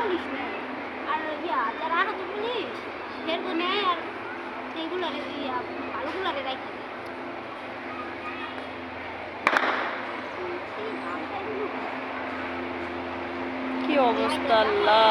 Police নেয় আর ইয়া যারা আহত পুলিশ সেরকম নেয় আর সেইগুলো ইয়া ভালোগুলো রাখা দেয় কি অবস্থা আল্লাহ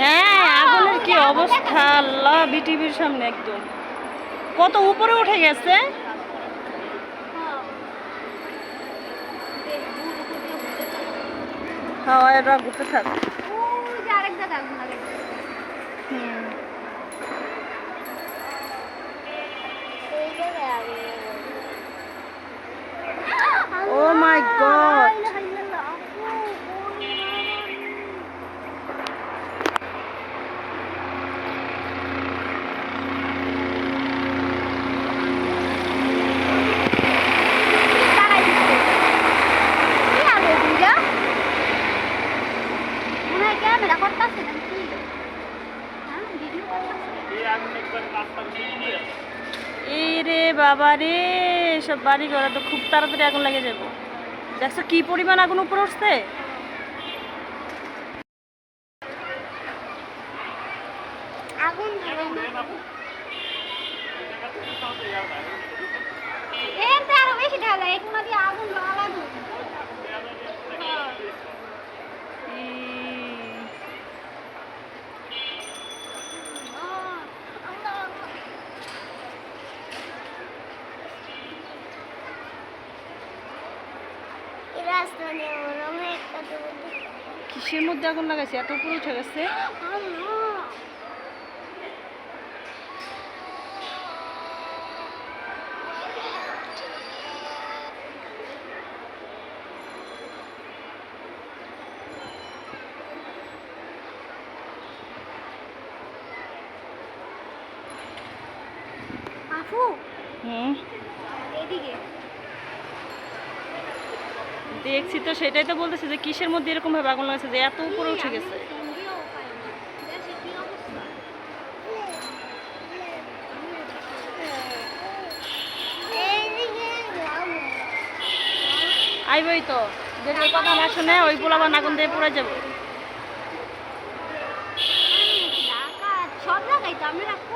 হ্যাঁ আগুনের কি অবস্থা? আল্লাহ বিটিভির সামনে একদম। কত উপরে উঠে গেছে? হ্যাঁ এরা ঘুরতে থাক। হুম। এই রে বাবা রে সব বাড়ি ঘরে তো খুব তাড়াতাড়ি আগুন লেগে যাব। দেখছ কি পরিমাণ আগুন উপরে উঠছে? আগুন ধরে আরও বেশি ঢালা এগুলো দিয়ে আগুন কিসের মধ্যে আগুন লাগাইছে? এত উপরে উঠে গেছে? হুম? এদিকে। দেখছি তো সেটাই তো বলতেছে যে কিসের মধ্যে এরকম ভাবে আগুন লাগাইছে যে এত উপরে উঠে গেছে। আইবই তো ওই কথা না শুনে ওই পোলাবান আগুন দিয়ে পড়ে যাব। সব জায়গায় তো আমি রাখতে